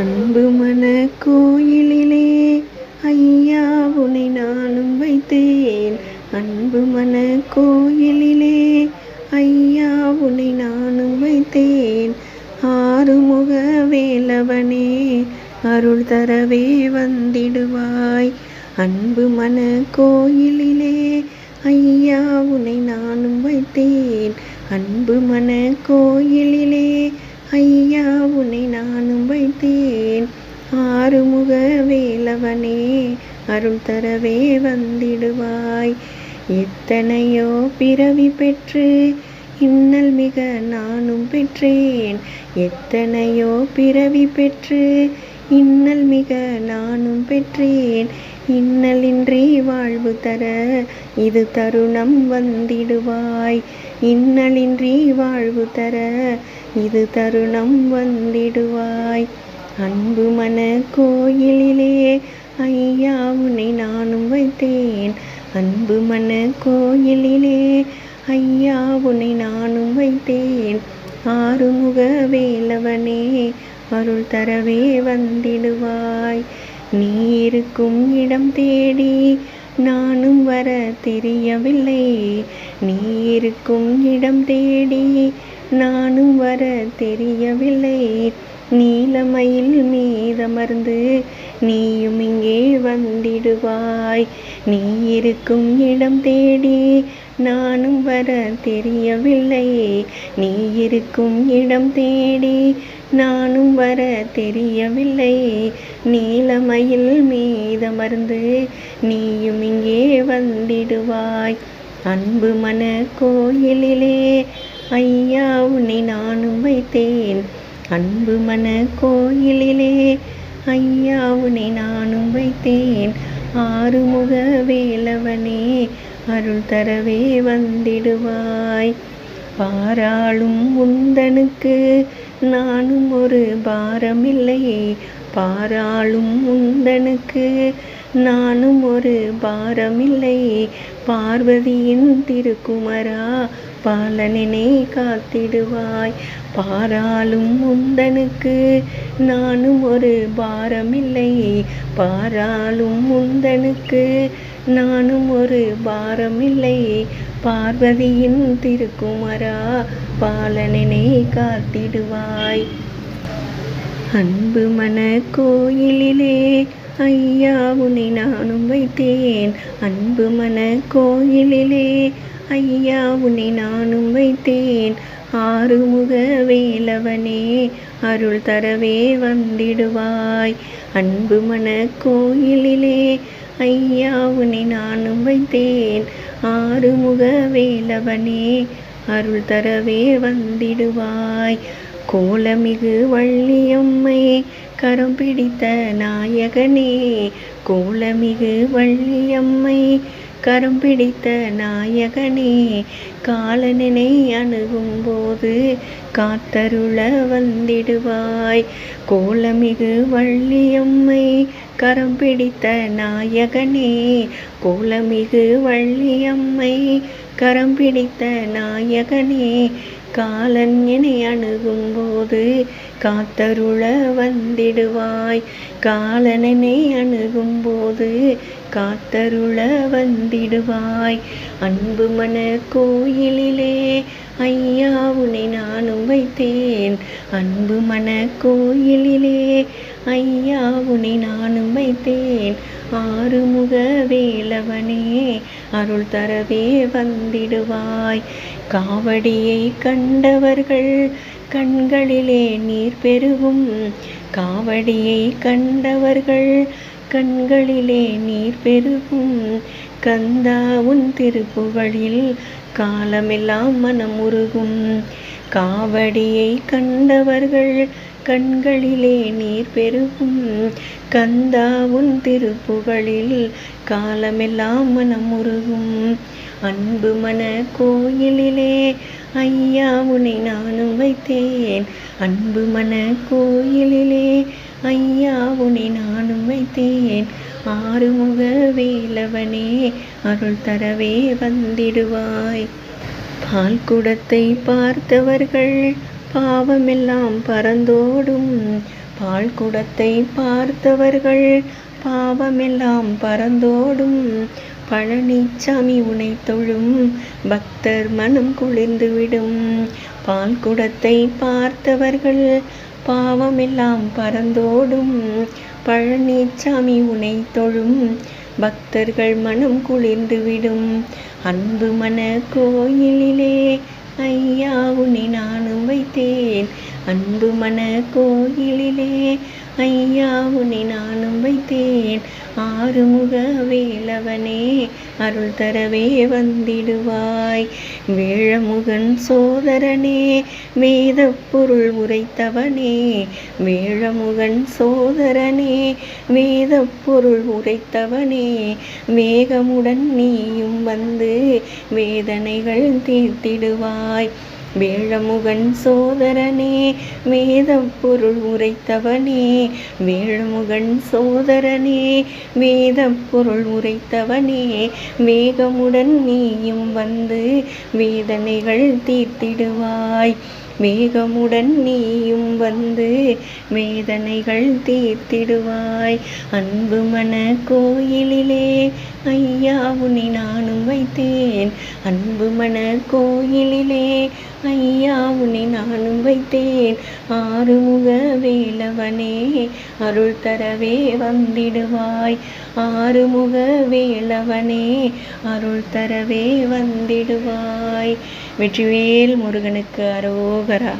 அன்பு மன கோயிலிலே ஐயா உன்னை நானும் வைத்தேன். அன்பு மன கோயிலிலே ஐயா உன்னை நானும் வைத்தேன். ஆறுமுக வேலவனே அருள் தரவே வந்திடுவாய். அன்பு மன கோயிலிலே ஐயா உன்னை நானும் வைத்தேன். அன்பு மன கோயிலிலே ஐயா உன்னை நானும் வைத்தேன். ஆறுமுக வேலவனே அருள் தரவே வந்திடுவாய். எத்தனையோ பிறவி பெற்று இன்னல் மிக நானும் பெற்றேன். எத்தனையோ பிறவி பெற்று இன்னல் மிக நானும் பெற்றேன். இன்னலின்றி வாழ்வு தர இது தருணம் வந்திடுவாய். இன்னலின்றி வாழ்வு தர இது தருணம் வந்திடுவாய். அன்பு மன கோயிலிலே ஐயா உன்னை நானும் வைத்தேன். அன்பு மன கோயிலிலே ஐயா உன்னை நானும் வைத்தேன். ஆறுமுக வேலவனே அருள் தரவே வந்திடுவாய். நீ இருக்கும் இடம் தேடி நானும் வர தெரியவில்லை. நீ இருக்கும் இடம் தேடி நானும் வர தெரியவில்லை. நீலமயில் மீதமர்ந்து நீயும் இங்கே வந்திடுவாய். நீ இருக்கும் இடம் தேடி நானும் வர தெரியவில்லை. நீ இருக்கும் இடம் தேடி நானும் வர தெரியவில்லை. நீலமயில் மீதமர்ந்து நீயும் இங்கே வந்திடுவாய். அன்பு மன கோயிலிலே ஐயா உன்னை நானும் வைத்தேன். அன்பு மன கோயிலிலே. ஐயா உன்னை நானும் வைத்தேன். ஆறுமுக வேலவனே அருள் தரவே வந்திடுவாய். பாராளும் உந்தனுக்கு நானும் ஒரு பாரமில்லையே பாராளும் உந்தனுக்கு நானும் ஒரு பாரமில்லை. பார்வதியின் திருக்குமரா பாலனினை காத்திடுவாய். பாராளும் முந்தனுக்கு நானும் ஒரு பாரமில்லை. பாராளும் முந்தனுக்கு நானும் ஒரு பாரமில்லை. பார்வதியின் திருக்குமரா பாலனினை காத்திடுவாய். அன்பு மன கோயிலிலே ஐயா உன்னை நானும் வைத்தேன். அன்பு மன கோயிலிலே ஐயா உன்னை நானும் வைத்தேன். ஆறுமுக வேலவனே அருள் தரவே வந்திடுவாய். அன்பு மன கோயிலிலே ஐயா உன்னை நானும் வைத்தேன். ஆறுமுக வேலவனே அருள் தரவே வந்திடுவாய். கோலமிகு வள்ளியம்மை கரம் பிடித்த நாயகனே கோலமிகு வள்ளியம்மை கரம் பிடித்த நாயகனே காலனினை அணுகும் போது காத்தருள வந்திடுவாய். கோலமிகு வள்ளியம்மை கரம் பிடித்த நாயகனே கோலமிகு வள்ளியம்மை கரம் பிடித்த நாயகனே காலன் என்னை அணுகும் போது காத்தருள வந்திடுவாய். காலனனை அணுகும் போது காத்தருள வந்திடுவாய். அன்பு மன கோயிலிலே ஐயா உன்னை நானும் வைத்தேன். அன்பு மன கோயிலிலே ஐயா உனை நானும் வைத்தேன். ஆறுமுக வேலவனே அருள் தரவே வந்திடுவாய். காவடியை கண்டவர்கள் கண்களிலே நீர் பெருகும். காவடியை கண்டவர்கள் கண்களிலே நீர் பெருகும். கந்தா உன் திருப்புகழில் காலமெல்லாம் மனமுருகும். காவடியை கண்டவர்கள் கண்களிலே நீர் பெருகும். கந்தா உன் திருப்புகழில் காலமெல்லாம் மனமுருகும் அன்பு மன கோயிலிலே ஐயா உன்னை நானும் வைத்தேன். அன்பு மன கோயிலிலே ஐயா உன்னை நானும் வைத்தேன். ஆறுமுக வேலவனே அருள் தரவே வந்திடுவாய். பால் குடத்தை பார்த்தவர்கள் பாவமெல்லாம் பறந்தோடும் பால் குடத்தை பார்த்தவர்கள் பாவமெல்லாம் பறந்தோடும் பழனிச்சாமி உனை தொழும் பக்தர் மனம் குளிர்ந்துவிடும். பால் குடத்தை பார்த்தவர்கள் பாவமெல்லாம் பறந்தோடும் பழனிச்சாமி உனை தொழும் பக்தர்கள் மனம் குளிர்ந்துவிடும். அன்பு மன கோயிலிலே ஐயா உன்னை நானும் வைத்தேன். அன்பு மன கோயிலிலே ஐயா உன்னை நானும் வைத்தேன். ஆறுமுக வேலவனே அருள் தரவே வந்திடுவாய். வேழமுகன் சோதரனே வேத பொருள் உரைத்தவனே. வேழமுகன் சோதரனே வேத பொருள் உரைத்தவனே. வேகமுடன் நீயும் வந்து வேதனைகள் தீர்த்திடுவாய். வேழமுகன் சோதரனே வேத பொருள் உரைத்தவனே வேழமுகன் சோதரனே வேத பொருள் உரைத்தவனே வேகமுடன் நீயும் வந்து வேதனைகள் தீர்த்திடுவாய். வேகமுடன் நீயும் வந்து வேதனைகள் தீர்த்திடுவாய். அன்பு மன கோயிலிலே ஐயா உன்னை நானும் வைத்தேன். அன்பு மன கோயிலிலே ஐயா உன்னை நானும் வைத்தேன். ஆறுமுக வேலவனே அருள் தரவே வந்திடுவாய். ஆறுமுக வேலவனே அருள் தரவே வந்திடுவாய். வெற்றிவேல் முருகனுக்கு அரோகரா.